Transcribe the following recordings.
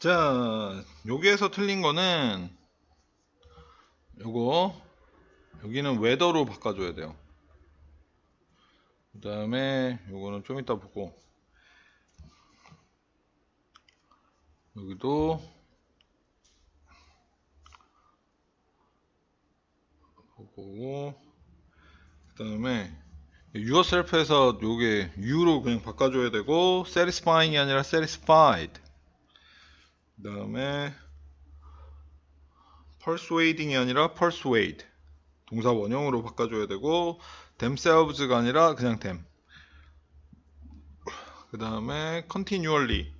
자, 여기에서 틀린 거는 요거 여기는 웨더로 바꿔줘야 돼요. 그 다음에 요거는 좀 이따 보고. 여기도 보고. 그 다음에 yourself에서 요게 you로 그냥 바꿔줘야 되고 satisfying이 아니라 satisfied 그 다음에 persuading이 아니라 persuade. 동사 원형으로 바꿔줘야 되고 themselves가 아니라 그냥 them. 그 다음에 continually.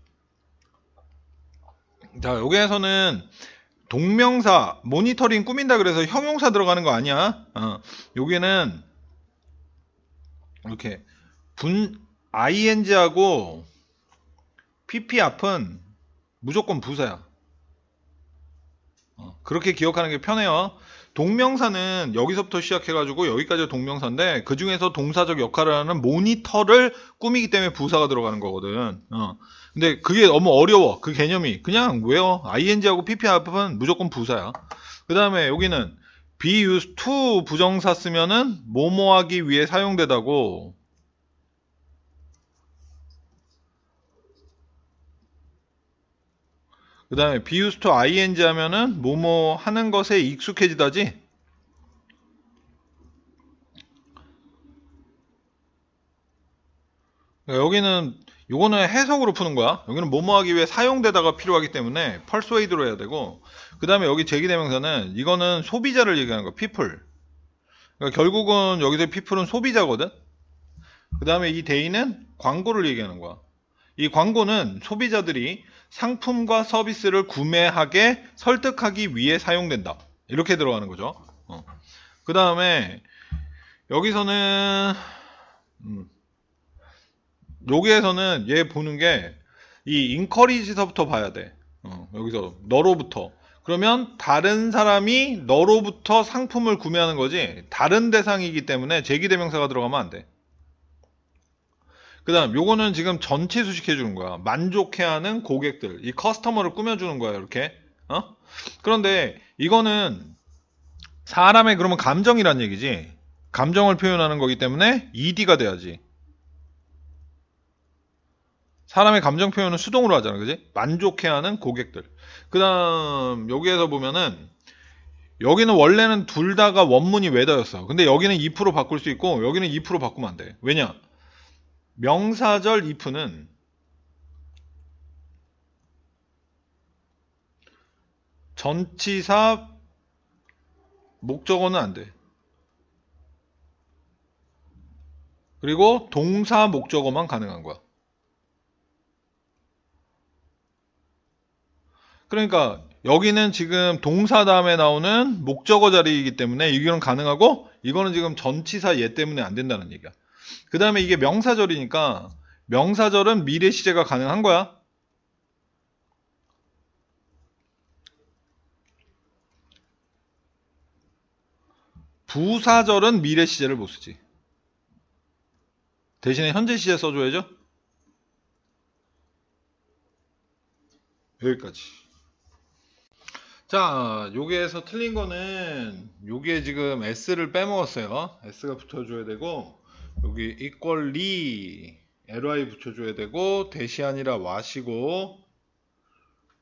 자 여기에서는 동명사 모니터링 꾸민다 그래서 형용사 들어가는 거 아니야. 어, 여기는 이렇게 분 ing하고 pp 앞은 무조건 부사야 어, 그렇게 기억하는 게 편해요 동명사는 여기서부터 시작해가지고 여기까지가 동명사인데 그 중에서 동사적 역할을 하는 모니터를 꾸미기 때문에 부사가 들어가는 거거든. 어. 근데 그게 너무 어려워. 그 개념이. 그냥 왜요? ing하고 pp 앞은 무조건 부사야. 그 다음에 여기는 be used to 부정사 쓰면은 뭐뭐 하기 위해 사용되다고. 그 다음에 be used to ing 하면은 뭐뭐 하는 것에 익숙해지다지. 그러니까 여기는 요거는 해석으로 푸는 거야. 여기는 뭐뭐 하기 위해 사용되다가 필요하기 때문에 persuade로 해야 되고 그 다음에 여기 제기대명사는 이거는 소비자를 얘기하는 거야. people. 그러니까 결국은 여기서 people은 소비자거든. 그 다음에 이 데이는 광고를 얘기하는 거야. 이 광고는 소비자들이 상품과 서비스를 구매하게 설득하기 위해 사용된다. 이렇게 들어가는 거죠. 어. 그 다음에 여기서는 음, 여기에서는 얘 보는 게 이 인커리지서부터 봐야 돼. 어, 여기서 너로부터. 그러면 다른 사람이 너로부터 상품을 구매하는 거지 다른 대상이기 때문에 제기대명사가 들어가면 안 돼. 그 다음 요거는 지금 전체 수식해 주는 거야. 만족해하는 고객들. 이 커스터머를 꾸며주는 거야. 이렇게. 어? 그런데 이거는 사람의 그러면 감정이란 얘기지. 감정을 표현하는 거기 때문에 ed가 돼야지. 사람의 감정 표현은 수동으로 하잖아. 그지? 만족해하는 고객들. 그 다음, 여기에서 보면은, 여기는 원래는 둘 다가 원문이 웨더였어. 근데 여기는 if로 바꿀 수 있고, 여기는 if로 바꾸면 안 돼. 왜냐? 명사절 if는 전치사 목적어는 안 돼. 그리고 동사 목적어만 가능한 거야. 그러니까 여기는 지금 동사 다음에 나오는 목적어 자리이기 때문에 이거는 가능하고 이거는 지금 전치사 얘 때문에 안 된다는 얘기야. 그 다음에 이게 명사절이니까 명사절은 미래 시제가 가능한 거야. 부사절은 미래 시제를 못 쓰지. 대신에 현재 시제 써줘야죠. 여기까지. 자, 여기에서 틀린 거는 여기에 지금 s를 빼먹었어요. s가 붙어줘야 되고 여기 equally ly 붙여줘야 되고 대시 아니라 what이고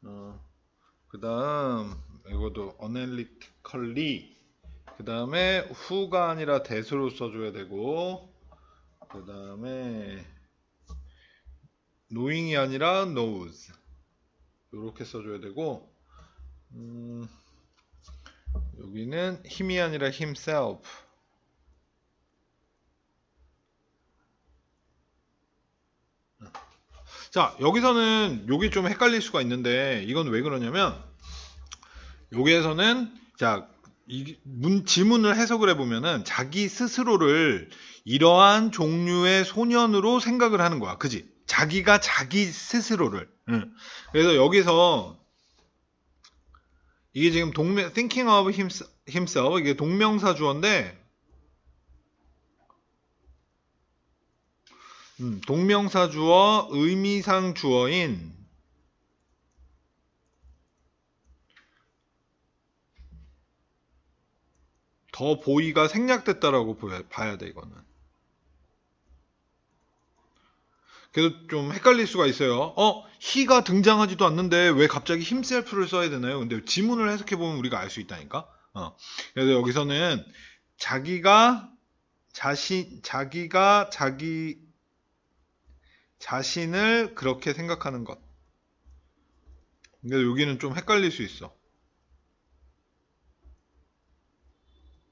어, 그 다음 이것도 analytically 그 다음에 who가 아니라 that으로 써줘야 되고 그 다음에 knowing이 아니라 knows 이렇게 써줘야 되고 음, 여기는 힘이 아니라 himself 자 여기서는 여기 좀 헷갈릴 수가 있는데 이건 왜 그러냐면 여기에서는 자 이 문, 지문을 해석을 해보면은 자기 스스로를 이러한 종류의 소년으로 생각을 하는 거야. 그지? 자기가 자기 스스로를. 응. 그래서 여기서 이게 지금 동명 thinking of himself 이게 동명사 주어인데 음, 동명사 주어, 의미상 주어인 더 보이가 생략됐다라고 봐야 돼 이거는. 그래도 좀 헷갈릴 수가 있어요. 어, 히가 등장하지도 않는데 왜 갑자기 힘셀프를 써야 되나요? 근데 지문을 해석해 보면 우리가 알 수 있다니까. 어. 그래서 여기서는 자기가 자신 자기가 자기 자신을 그렇게 생각하는 것. 근데 여기는 좀 헷갈릴 수 있어.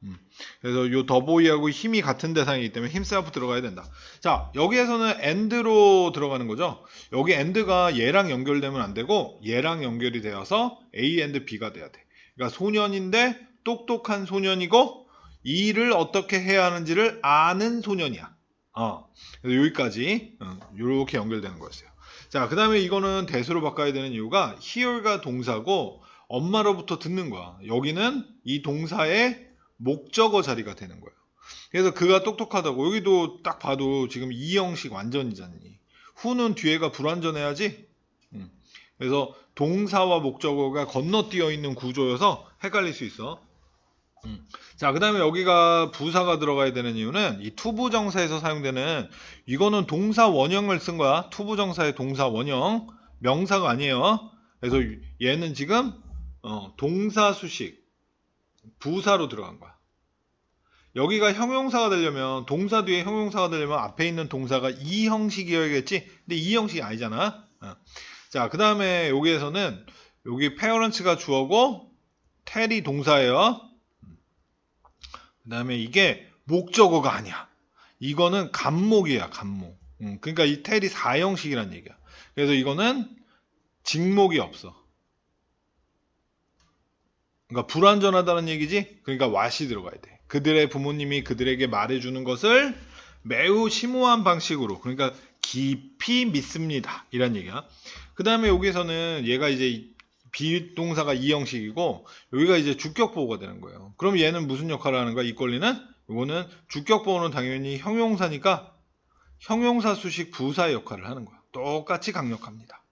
음. 그래서 요 더보이하고 힘이 같은 대상이기 때문에 힘셀프 들어가야 된다. 자, 여기에서는 end로 들어가는 거죠. 여기 end가 얘랑 연결되면 안 되고 얘랑 연결이 되어서 A and B가 돼야 돼. 그러니까 소년인데 똑똑한 소년이고 이 일을 어떻게 해야 하는지를 아는 소년이야. 어. 여기까지 이렇게 연결되는 거였어요. 자, 그 다음에 이거는 대수로 바꿔야 되는 이유가 hear가 동사고 엄마로부터 듣는 거야. 여기는 이 동사의 목적어 자리가 되는 거예요. 그래서 그가 똑똑하다고 여기도 딱 봐도 지금 이 형식 완전이잖니. 후는 뒤에가 불완전해야지. 음. 그래서 동사와 목적어가 건너뛰어 있는 구조여서 헷갈릴 수 있어. 음. 자, 그 다음에 여기가 부사가 들어가야 되는 이유는 이 투부정사에서 사용되는 이거는 동사 원형을 쓴 거야. 투부정사의 동사 원형. 명사가 아니에요. 그래서 얘는 지금 어, 동사 수식 부사로 들어간 거야. 여기가 형용사가 되려면 동사 뒤에 형용사가 되려면 앞에 있는 동사가 이 형식이어야겠지. 근데 이 형식이 아니잖아. 어. 자, 그 다음에 여기에서는 여기 페어런츠가 주어고 텔이 동사예요. 그 다음에 이게 목적어가 아니야. 이거는 간목이야, 간목. 음, 그러니까 이 텔이 4형식이란 얘기야. 그래서 이거는 직목이 없어. 그러니까 불완전하다는 얘기지? 그러니까 왓이 들어가야 돼. 그들의 부모님이 그들에게 말해주는 것을 매우 심오한 방식으로, 그러니까 깊이 믿습니다. 이란 얘기야. 그 다음에 여기서는 얘가 이제 비동사가 이 형식이고 여기가 이제 주격보호가 되는 거예요. 그럼 얘는 무슨 역할을 하는 거야? 이 권리는? 이거는 주격보호는 당연히 형용사니까 형용사 수식 부사의 역할을 하는 거야. 똑같이 강력합니다.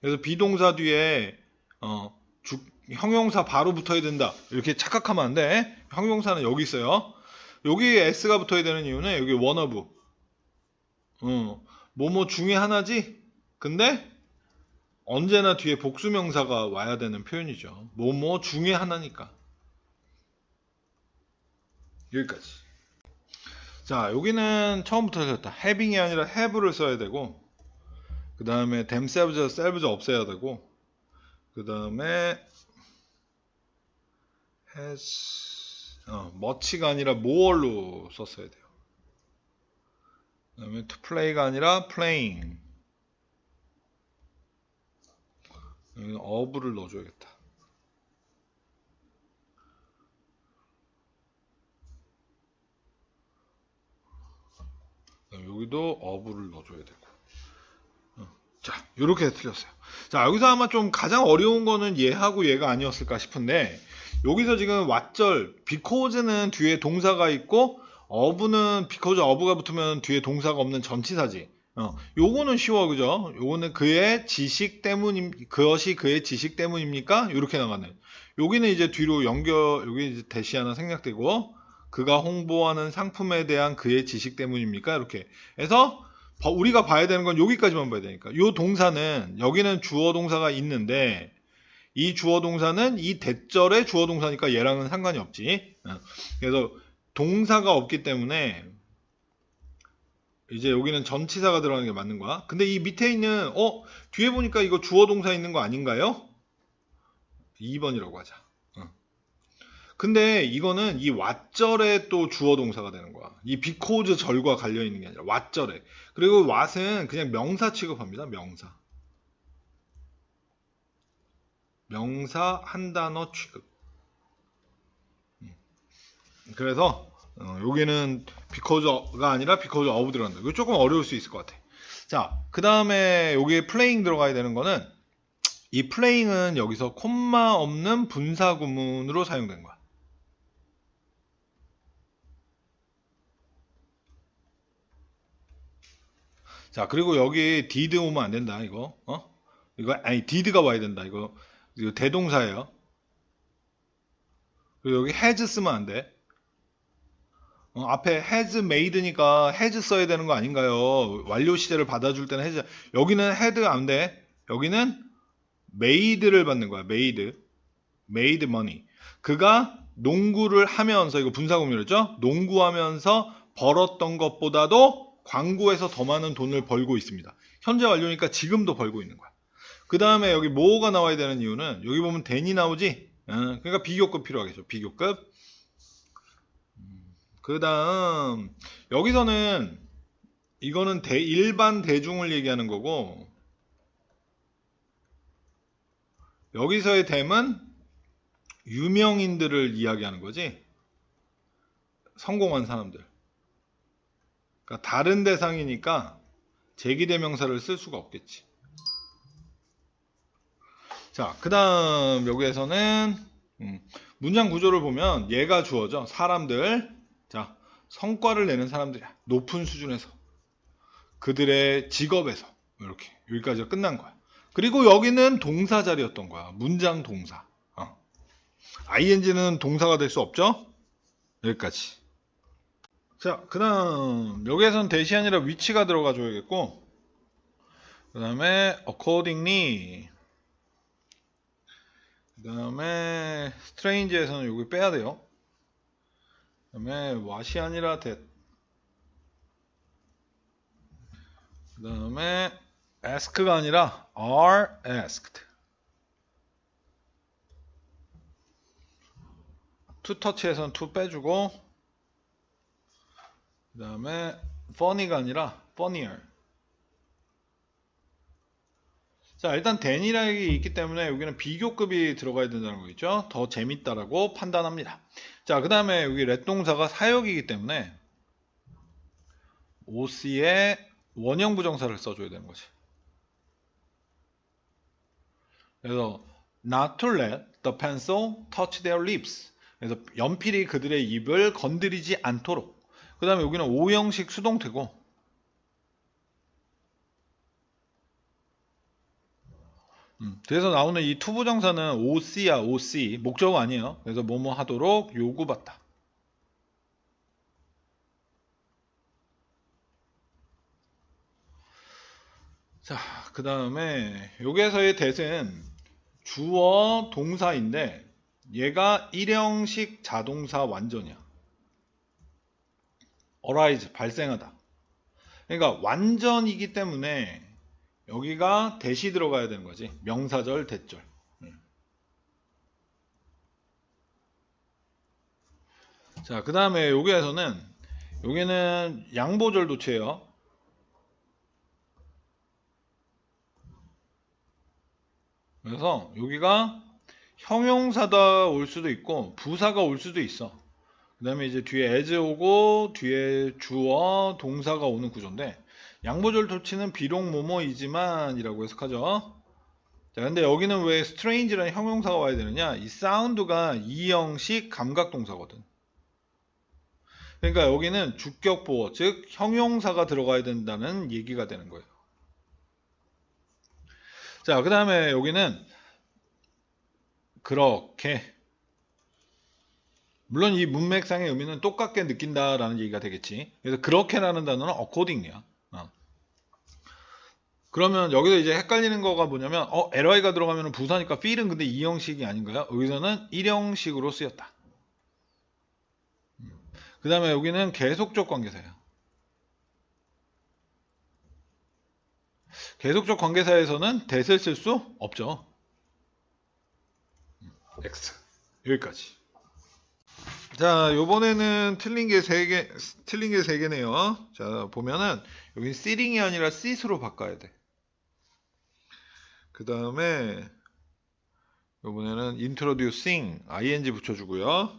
그래서 비동사 뒤에 어, 주, 형용사 바로 붙어야 된다. 이렇게 착각하면 안 돼. 형용사는 여기 있어요. 여기 s가 붙어야 되는 이유는 여기 원어브. 어, 뭐뭐 중에 하나지? 근데 언제나 뒤에 복수명사가 와야 되는 표현이죠. 뭐뭐 중에 하나니까. 여기까지. 자, 여기는 처음부터 썼다. having이 아니라 have를 써야 되고, 그 다음에 themselves, selves 없애야 되고, 그 다음에 has, 어, much가 아니라 more로 썼어야 돼요. 그 다음에 to play가 아니라 playing. 여기 of를 넣어줘야겠다. 여기도 of를 넣어줘야 되고. 어, 자, 이렇게 틀렸어요. 자, 여기서 아마 좀 가장 어려운 거는 얘하고 얘가 아니었을까 싶은데, 여기서 지금 왓절, because는 뒤에 동사가 있고, of는 because of가 붙으면 뒤에 동사가 없는 전치사지. 어, 요거는 쉬워, 그죠? 요거는 그의 지식 때문임, 그것이 그의 지식 때문입니까? 이렇게 나가는. 여기는 이제 뒤로 연결, 여기 이제 대시 하나 생략되고, 그가 홍보하는 상품에 대한 그의 지식 때문입니까? 이렇게. 해서, 우리가 봐야 되는 건 여기까지만 봐야 되니까. 요 동사는, 여기는 주어 동사가 있는데, 이 주어 동사는 이 대절의 주어 동사니까 얘랑은 상관이 없지. 어, 그래서 동사가 없기 때문에, 이제 여기는 전치사가 들어가는 게 맞는 거야. 근데 이 밑에 있는 어 뒤에 보니까 이거 주어 동사 있는 거 아닌가요? 2번이라고 하자. 어. 근데 이거는 이 왓절에 또 주어 동사가 되는 거야. 이 비코즈 절과 관련 있는 게 아니라 왓절에. 그리고 왓은 그냥 명사 취급합니다. 명사. 명사 한 단어 취급. 음. 그래서 어, 여기는 비커즈가 아니라 비커즈 어브 들어간다. 이거 조금 어려울 수 있을 것 같아. 자, 그 다음에 여기에 플레잉 들어가야 되는 거는 이 플레잉은 여기서 콤마 없는 분사 구문으로 사용된 거야. 자, 그리고 여기 did 오면 안 된다, 이거. 어? 이거, 아니, did가 와야 된다, 이거. 이거 대동사예요. 그리고 여기 has 쓰면 안 돼. 어, 앞에 has made니까 has 써야 되는 거 아닌가요? 완료 시제를 받아줄 때는 has. 여기는 had 안 돼. 여기는 made를 받는 거야. made. made money. 그가 농구를 하면서 이거 분사구문이었죠? 농구하면서 벌었던 것보다도 광고에서 더 많은 돈을 벌고 있습니다. 현재 완료니까 지금도 벌고 있는 거야. 그 다음에 여기 뭐가 나와야 되는 이유는 여기 보면 den이 나오지? 어, 그러니까 비교급 필요하겠죠. 비교급. 그 다음 여기서는 이거는 대, 일반 대중을 얘기하는 거고 여기서의 댐은 유명인들을 이야기하는 거지. 성공한 사람들. 그러니까 다른 대상이니까 제기대명사를 쓸 수가 없겠지. 자, 그 다음 여기에서는 음, 문장 구조를 보면 얘가 주어져. 사람들 자 성과를 내는 사람들이야 높은 수준에서 그들의 직업에서 이렇게 여기까지가 끝난 거야. 그리고 여기는 동사 자리였던 거야. 문장 동사. 어. ing는 동사가 될 수 없죠? 여기까지. 자 그 다음 여기에서는 대시 아니라 위치가 들어가 줘야겠고 그 다음에 accordingly. 그 다음에 스트레인지에서는 여기 빼야 돼요. 그 다음에 what이 아니라 that. 그 다음에 ask가 아니라 are asked. to touch에서는 to 빼주고 그 다음에 funny가 아니라 funnier. 자, 일단 데니락이 있기 때문에 여기는 비교급이 들어가야 된다는 거 있죠? 더 재밌다라고 판단합니다. 자, 그 다음에 여기 렛 동사가 사역이기 때문에 OC에 원형 부정사를 써줘야 되는 거지. 그래서 not to let the pencil touch their lips. 그래서 연필이 그들의 입을 건드리지 않도록. 그 다음에 여기는 오형식 수동태고 음, 그래서 나오는 이 투부정사는 OC야, OC. 목적 아니에요. 그래서 뭐뭐 하도록 요구받다. 자, 그 다음에 여기에서의 대은 주어 동사인데 얘가 일형식 자동사 완전이야. arise, 발생하다. 그러니까 완전이기 때문에 여기가 대시 들어가야 되는 거지. 명사절, 대절. 음. 자, 그 다음에 여기에서는 여기는 양보절 도체예요. 그래서 여기가 형용사다 올 수도 있고 부사가 올 수도 있어. 그 다음에 이제 뒤에 as 오고 뒤에 주어 동사가 오는 구조인데 양보절 토치는 비록 뭐뭐이지만 이라고 해석하죠. 자, 근데 여기는 왜 strange라는 형용사가 와야 되느냐? 이 사운드가 이형식 감각동사거든. 그러니까 여기는 주격보어, 즉 형용사가 들어가야 된다는 얘기가 되는 거예요. 자, 그 다음에 여기는 그렇게 물론 이 문맥상의 의미는 똑같게 느낀다라는 얘기가 되겠지. 그래서 그렇게라는 단어는 according이야. 그러면 여기서 이제 헷갈리는 거가 뭐냐면 어 LI가 들어가면 부사니까 feel은 근데 이형식이 아닌가요? 여기서는 일형식으로 쓰였다. 그 다음에 여기는 계속적 관계사예요. 계속적 관계사에서는 대을 쓸수 없죠. X 여기까지. 자, 요번에는 틀린 게세 개, 틀린 게세 개네요. 자, 보면은 여기 sitting이 아니라 sit으로 바꿔야 돼. 그 다음에 이번에는 introducing ing 붙여주고요.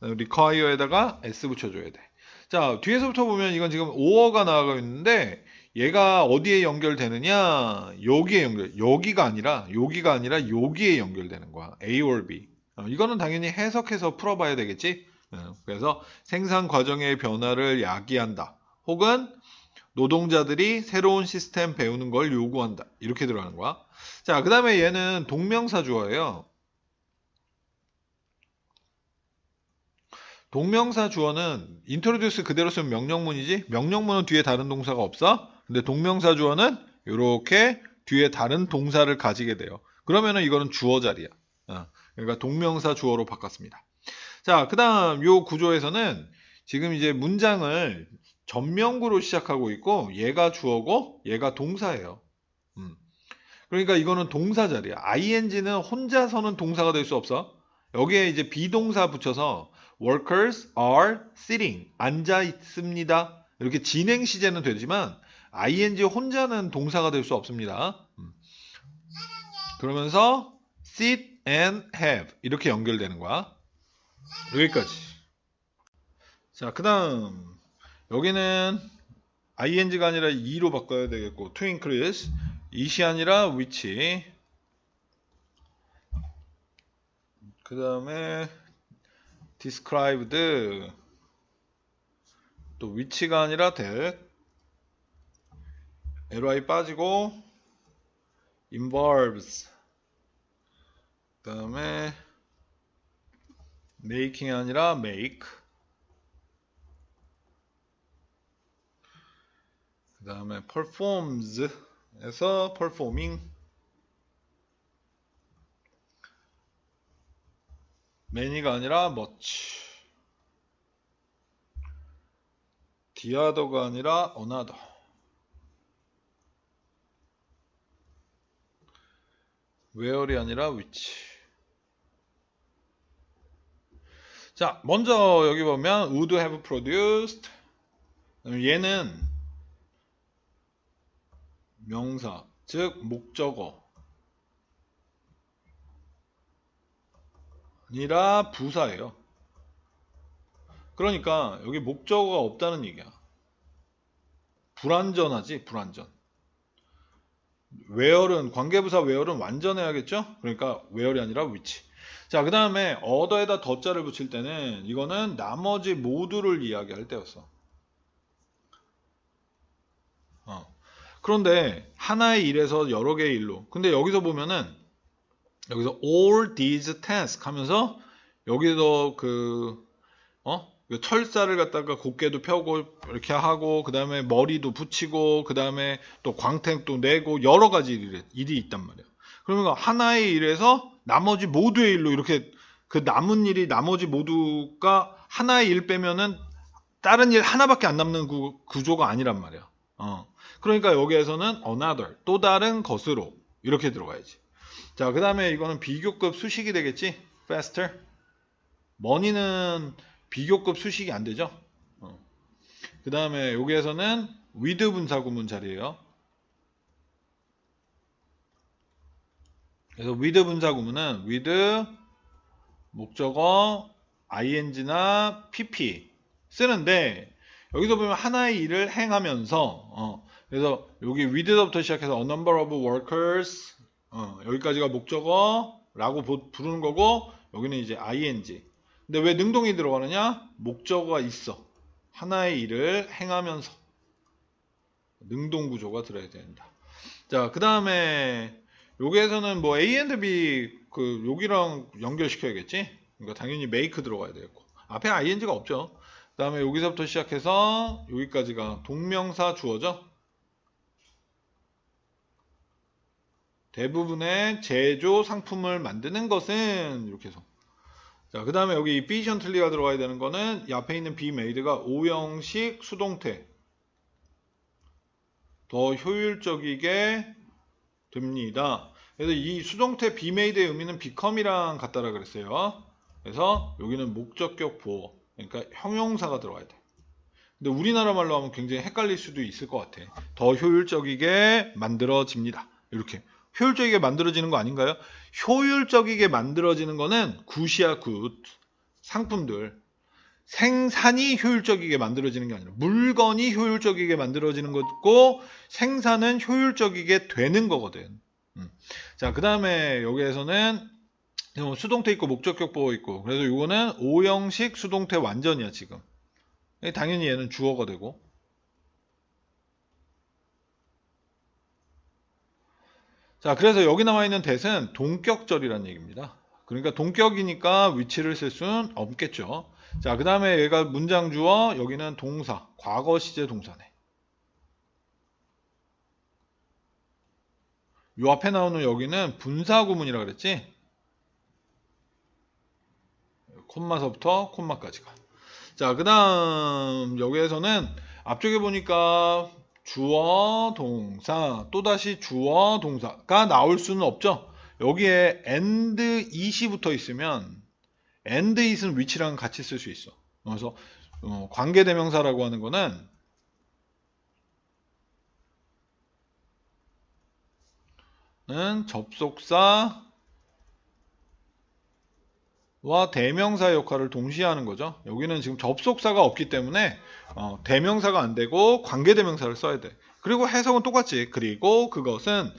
require에다가 s 붙여줘야 돼. 자 뒤에서부터 보면 이건 지금 5어가 나가고 있는데 얘가 어디에 연결되느냐 여기에 연결 여기가 아니라 여기가 아니라 여기에 연결되는 거야 A or B 어, 이거는 당연히 해석해서 풀어봐야 되겠지? 어, 그래서 생산 과정의 변화를 야기한다. 혹은 노동자들이 새로운 시스템 배우는 걸 요구한다. 이렇게 들어가는 거야. 자, 그 다음에 얘는 동명사 주어예요. 동명사 주어는 introduce 그대로 쓰면 명령문이지? 명령문은 뒤에 다른 동사가 없어? 근데 동명사 주어는 이렇게 뒤에 다른 동사를 가지게 돼요. 그러면은 이거는 주어 자리야. 어, 그러니까 동명사 주어로 바꿨습니다 자 그 다음 요 구조에서는 지금 이제 문장을 전명구로 시작하고 있고 얘가 주어고 얘가 동사예요 음. 그러니까 이거는 동사 자리야 ing는 혼자서는 동사가 될 수 없어 여기에 이제 비동사 붙여서 workers are sitting 앉아 있습니다. 이렇게 진행 시제는 되지만 ing 혼자는 동사가 될 수 없습니다. 음. 그러면서 sit and have 이렇게 연결되는 거야. 여기까지. 자, 그다음 여기는 ing가 아니라 e로 바꿔야 되겠고 to increase it이 아니라 which 그 다음에 described 또 위치가 아니라 that ly 빠지고 involves 그 다음에 making 아니라 make 그 다음에 performs 에서 performing many가 아니라 much other가 아니라 another where이 아니라 which 자 먼저 여기 보면 would have produced 얘는 명사 즉 목적어 아니라 부사예요. 그러니까 여기 목적어가 없다는 얘기야. 불완전하지, 불완전. 웨어는 관계부사 웨어는 완전해야겠죠? 그러니까 웨어이 아니라 위치. 자, 그 다음에 어더에다 더자를 붙일 때는 이거는 나머지 모두를 이야기할 때였어. 어. 그런데 하나의 일에서 여러 개의 일로. 근데 여기서 보면은 여기서 all these tasks 하면서 여기서 그 어? 그 철사를 갖다가 곱게도 펴고 이렇게 하고 그 다음에 머리도 붙이고 그 다음에 또 광택도 내고 여러 가지 일이, 일이 있단 말이야. 그러면 하나의 일에서 나머지 모두의 일로 이렇게 그 남은 일이 나머지 모두가 하나의 일 빼면은 다른 일 하나밖에 안 남는 구, 구조가 아니란 말이야. 어. 그러니까 여기에서는 another 또 다른 것으로 이렇게 들어가야지. 자, 그 다음에 이거는 비교급 수식이 되겠지? faster. money는 비교급 수식이 안 되죠? 어. 그 다음에 여기에서는 with 분사 구문 자리에요. 그래서 with 분사 구문은 with 목적어 ing나 pp 쓰는데 여기서 보면 하나의 일을 행하면서 어, 그래서 여기 with부터 시작해서 a number of workers 어, 여기까지가 목적어라고 부르는 거고 여기는 이제 ing. 근데 왜 능동이 들어가느냐? 목적어가 있어. 하나의 일을 행하면서 능동 구조가 들어야 된다. 자, 그 다음에 여기에서는 뭐 A and B 그 여기랑 연결시켜야겠지? 그러니까 당연히 make 들어가야 되겠고 앞에 ing가 없죠. 그 다음에 여기서부터 시작해서 여기까지가 동명사 주어죠. 대부분의 제조 상품을 만드는 것은 이렇게 해서 자, 그 다음에 여기 efficiently가 들어가야 되는 거는 옆에 있는 be made가 오형식 수동태 더 효율적이게 됩니다. 그래서 이 수동태 be made의 의미는 become이랑 같다라 그랬어요. 그래서 여기는 목적격 보호 그러니까 형용사가 들어가야 돼. 근데 우리나라 말로 하면 굉장히 헷갈릴 수도 있을 것 같아. 더 효율적이게 만들어집니다. 이렇게 효율적이게 만들어지는 거 아닌가요? 효율적이게 만들어지는 거는 굿이야 굿 상품들 생산이 효율적이게 만들어지는 게 아니라 물건이 효율적이게 만들어지는 거고 생산은 효율적이게 되는 거거든. 음. 자, 그 다음에 여기에서는 수동태 있고 목적격 보호 있고 그래서 이거는 오형식 수동태 완전이야 지금. 당연히 얘는 주어가 되고 자, 그래서 여기 나와 있는 대은 동격절이라는 얘기입니다. 그러니까 동격이니까 위치를 쓸 수는 없겠죠. 자, 그 다음에 얘가 문장 주어, 여기는 동사, 과거 시제 동사네. 요 앞에 나오는 여기는 분사 구문이라 그랬지? 콤마서부터 콤마까지가. 자, 그 다음 여기에서는 앞쪽에 보니까 주어, 동사, 또다시 주어, 동사가 나올 수는 없죠. 여기에 and it이 붙어 있으면 and it은 which랑 같이 쓸 수 있어. 그래서 어, 관계대명사라고 하는 거는 는 접속사 와 대명사 역할을 동시에 하는 거죠. 여기는 지금 접속사가 없기 때문에 어, 대명사가 안 되고 관계 대명사를 써야 돼. 그리고 해석은 똑같지. 그리고 그것은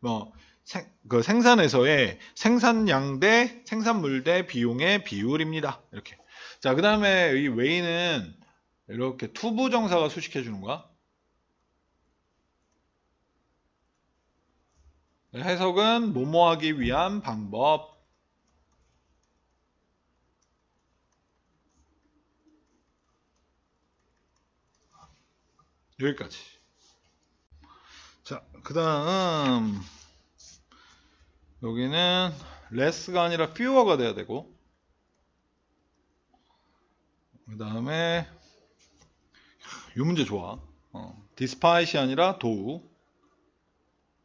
뭐 생, 그 생산에서의 생산량 대 생산물 대 비용의 비율입니다. 이렇게. 자, 그 다음에 이 웨이는 이렇게 투부정사가 수식해 주는 거야. 해석은 뭐뭐하기 위한 방법. 여기까지. 자, 그 다음, 여기는 less가 아니라 fewer가 돼야 되고, 그 다음에, 이 문제 좋아. 어, despite이 아니라 도우.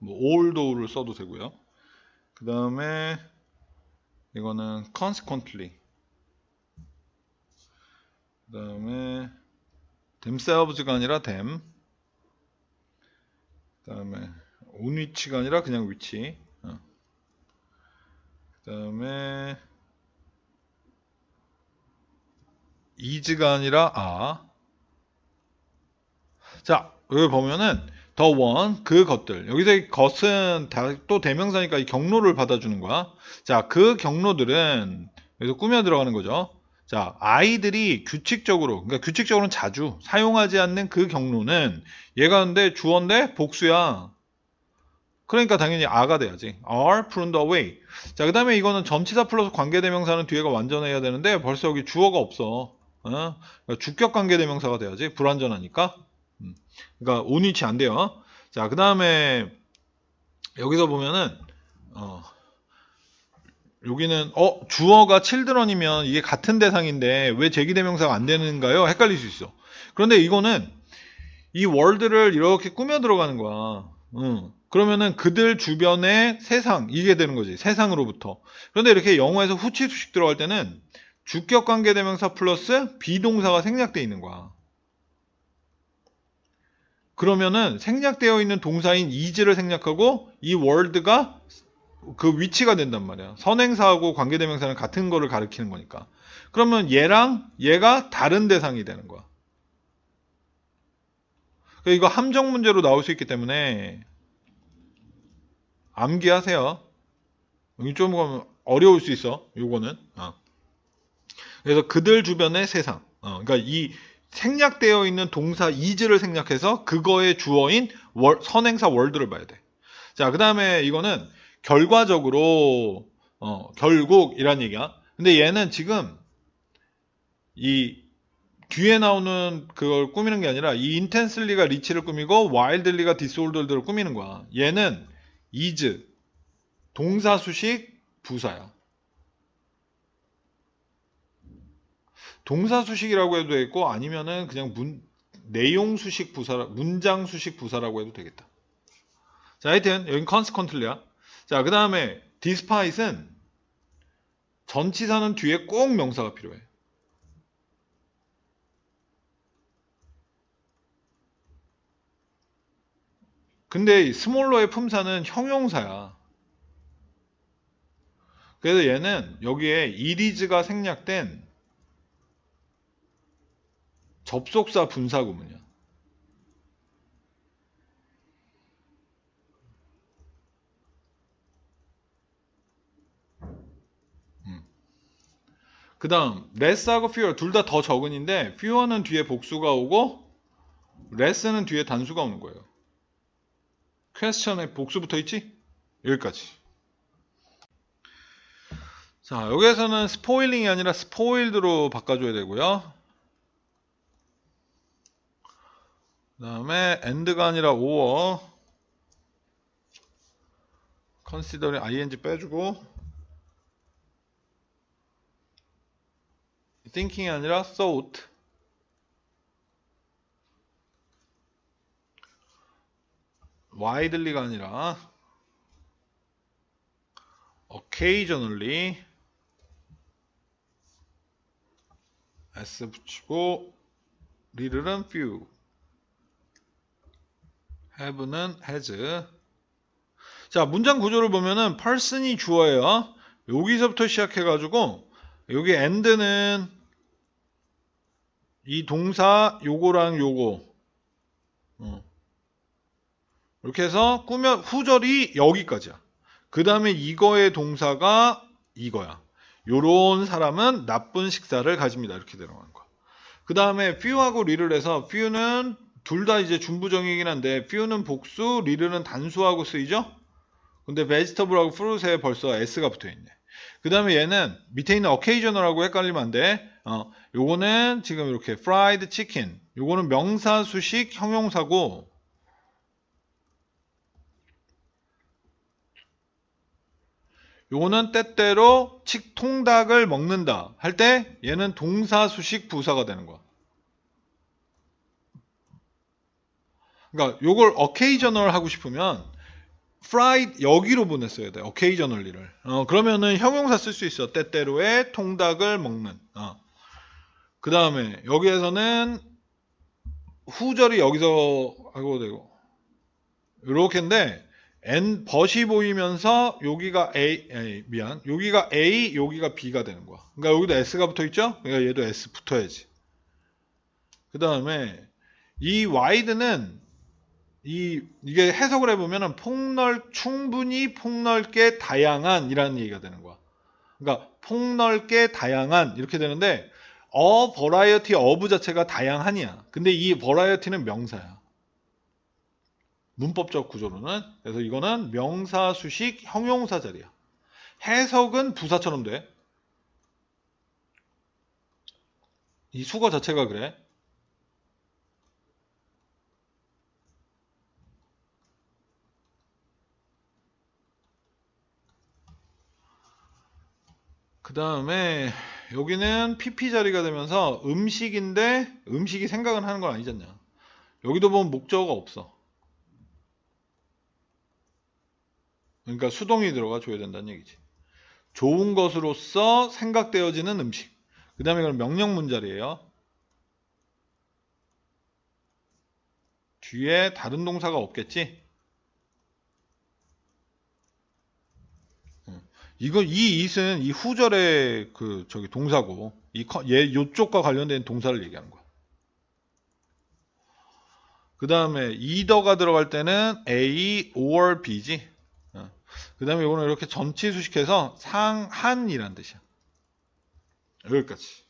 뭐 all 도우를 써도 되고요. 그 다음에, 이거는 consequently. 그 다음에, themselves가 아니라 them. 그 다음에 on which가 아니라 그냥 which. 어. 그 다음에 is가 아니라 are. 자, 여기 보면은 the one, 그것들. 여기서 것은 다, 또 대명사니까 이 경로를 받아주는 거야. 자, 그 경로들은 여기서 꾸며 들어가는 거죠. 자, 아이들이 규칙적으로, 그러니까 규칙적으로는 자주 사용하지 않는 그 경로는 얘가 근데 주어인데 복수야. 그러니까 당연히 아가 돼야지. are pruned away. 자, 그 다음에 이거는 전치사 플러스 관계대명사는 뒤에가 완전해야 되는데 벌써 여기 주어가 없어. 어? 그러니까 주격 관계대명사가 돼야지. 불완전하니까. 음. 그러니까 온위치 안 돼요. 자, 그 다음에 여기서 보면은 어, 여기는 어 주어가 children이면 이게 같은 대상인데 왜 제기대명사가 안 되는가요? 헷갈릴 수 있어. 그런데 이거는 이 월드를 이렇게 꾸며 들어가는 거야. 응. 그러면은 그들 주변의 세상 이게 되는 거지. 세상으로부터. 그런데 이렇게 영어에서 후치수식 들어갈 때는 주격 관계 대명사 플러스 비동사가 생략되어 있는 거야. 그러면은 생략되어 있는 동사인 is를 생략하고 이 월드가 그 위치가 된단 말이야. 선행사하고 관계대명사는 같은 거를 가리키는 거니까. 그러면 얘랑 얘가 다른 대상이 되는 거야. 그러니까 이거 함정 문제로 나올 수 있기 때문에 암기하세요. 좀 어려울 수 있어. 요거는. 어. 그래서 그들 주변의 세상. 어, 그러니까 이 생략되어 있는 동사 is를 생략해서 그거의 주어인 월, 선행사 월드를 봐야 돼. 자, 그 다음에 이거는 결과적으로 어, 결국이란 얘기야. 근데 얘는 지금 이 뒤에 나오는 그걸 꾸미는 게 아니라 이 intensely가 리치를 꾸미고 wildly가 disorder를 꾸미는 거야. 얘는 is 동사 수식 부사야. 동사 수식이라고 해도 되겠고 아니면은 그냥 문, 내용 수식 부사 문장 수식 부사라고 해도 되겠다. 자, 하여튼 여긴 consequently야. 자, 그 다음에 despite은 전치사는 뒤에 꼭 명사가 필요해. 근데 스몰러의 품사는 형용사야. 그래서 얘는 여기에 이리즈가 생략된 접속사 분사 구문이야. 그 다음 레스하고 fewer 둘 다 더 적은인데 fewer는 뒤에 복수가 오고 레스는 뒤에 단수가 오는 거예요. 퀘스천에 복수 붙어 있지? 여기까지. 자, 여기에서는 스포일링이 아니라 스포일드로 바꿔줘야 되고요. 그 다음에 end가 아니라 or considering ing 빼주고 thinking이 아니라 thought widely가 아니라 occasionally s 붙이고 little은 few have는 has 자 문장 구조를 보면은 person이 주어예요 여기서부터 시작해 가지고 여기 end는 이 동사 요거랑 요거 어. 이렇게 해서 꾸며 후절이 여기까지야. 그 다음에 이거의 동사가 이거야. 요런 사람은 나쁜 식사를 가집니다. 이렇게 들어가는 거야. 그 다음에 few하고 리를 해서 few는 둘 다 이제 중부정이긴 한데 few는 복수, 리르는 단수하고 쓰이죠? 근데 vegetable하고 fruit에 벌써 s가 붙어 있네. 그 다음에 얘는 밑에 있는 occasional하고 헷갈리면 안 돼. 어, 요거는 지금 이렇게 fried chicken. 요거는 명사, 수식, 형용사고 요거는 때때로 칙 통닭을 먹는다 할 때 얘는 동사, 수식, 부사가 되는 거야. 그러니까 요걸 occasional 하고 싶으면 fried 여기로 보냈어야 돼. occasionally를. 어, 그러면은 형용사 쓸 수 있어. 때때로의 통닭을 먹는. 어. 그 다음에 여기에서는 후절이 여기서 하고 되고 요렇게인데 n 벗이 보이면서 여기가 a, a 미안 여기가 a 여기가 b가 되는 거야. 그러니까 여기도 s가 붙어 있죠. 그러니까 얘도 s 붙어야지. 그 다음에 이 wide는 이 이게 해석을 해보면은 폭넓 충분히 폭넓게 다양한이라는 얘기가 되는 거야. 그러니까 폭넓게 다양한 이렇게 되는데 어 버라이어티 어브 자체가 다양한이야. 근데 이 버라이어티는 명사야. 문법적 구조로는 그래서 이거는 명사 수식 형용사 자리야. 해석은 부사처럼 돼. 이 수거 자체가 그래. 그 다음에 여기는 PP 자리가 되면서 음식인데 음식이 생각은 하는 건 아니잖냐. 여기도 보면 목적어가 없어. 그러니까 수동이 들어가 줘야 된다는 얘기지. 좋은 것으로서 생각되어지는 음식. 그 다음에 이건 명령 문 자리예요. 뒤에 다른 동사가 없겠지? 이거 이 it은 이 후절의 그 저기 동사고 이얘 요쪽과 관련된 동사를 얘기하는 거야. 그 다음에 either가 들어갈 때는 A or B지. 그 다음에 이거는 이렇게 전치 수식해서 상한이란 뜻이야. 여기까지.